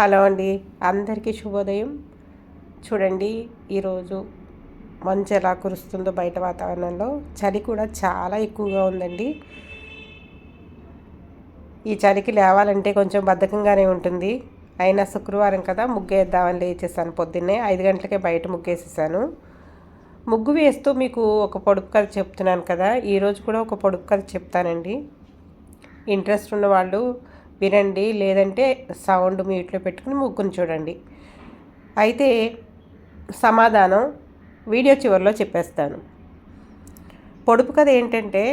Hello అండి. అందరికీ శుభోదయం. చూడండి ఈరోజు మంచు ఎలా కురుస్తుందో బయట వాతావరణంలో. చలి కూడా చాలా ఎక్కువగా ఉందండి. ఈ చలికి లేవాలంటే కొంచెం బద్ధకంగానే ఉంటుంది. అయినా శుక్రవారం కదా ముగ్గేద్దామని లేచేసాను పొద్దున్నే. ఐదు గంటలకే బయట ముగ్గేసేసాను. ముగ్గు వేస్తూ మీకు ఒక పొడుపు కథ చెప్తున్నాను కదా. ఈరోజు కూడా ఒక పొడుపు కథ చెప్తానండి. ఇంట్రెస్ట్ ఉన్న వాళ్ళు వినండి లేదంటే సౌండ్ మ్యూట్లో పెట్టుకుని ముగ్గుని చూడండి. అయితే సమాధానం వీడియో చివరిలో చెప్పేస్తాను. పొడుపు కథ ఏంటంటే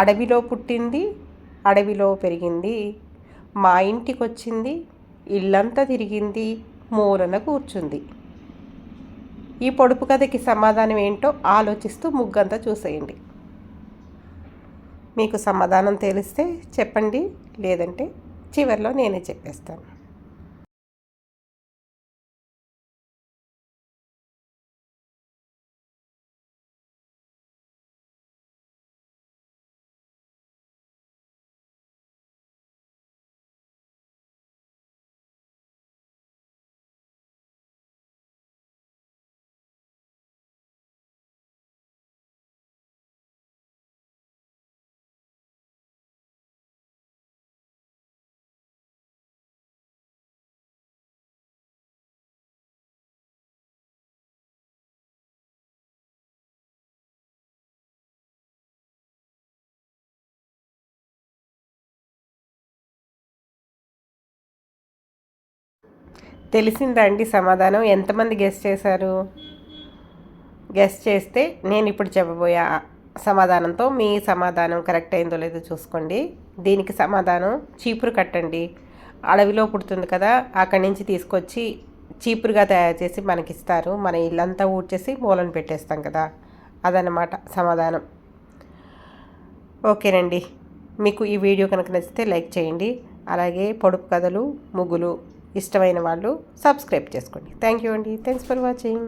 అడవిలో పుట్టింది అడవిలో పెరిగింది మా ఇంటికి వచ్చింది ఇల్లంతా తిరిగింది మూలన కూర్చుంది. ఈ పొడుపు కథకి సమాధానం ఏంటో ఆలోచిస్తూ ముగ్గంతా చూసేయండి. మీకు సమాధానం తెలిస్తే చెప్పండి లేదంటే చివరిలో నేనే చెప్పేస్తాను. తెలిసిందా అండి సమాధానం. ఎంతమంది గెస్ట్ చేశారు? గెస్ట్ చేస్తే నేను ఇప్పుడు చెప్పబోయే సమాధానంతో మీ సమాధానం కరెక్ట్ అయిందో లేదో చూసుకోండి. దీనికి సమాధానం చీపురు కట్టండి. అడవిలో పుడుతుంది కదా అక్కడి నుంచి తీసుకొచ్చి చీపురుగా తయారు చేసి మనకిస్తారు. మన ఇల్లంతా ఊడ్చేసి మూలను పెట్టేస్తాం కదా అదనమాట సమాధానం. ఓకేనండి. మీకు ఈ వీడియో కనుక నచ్చితే లైక్ చేయండి. అలాగే పొడుపు కథలు ముగ్గులు ఇష్టమైన వాళ్ళు సబ్స్క్రైబ్ చేసుకోండి. థ్యాంక్ యూ అండి. Thanks for watching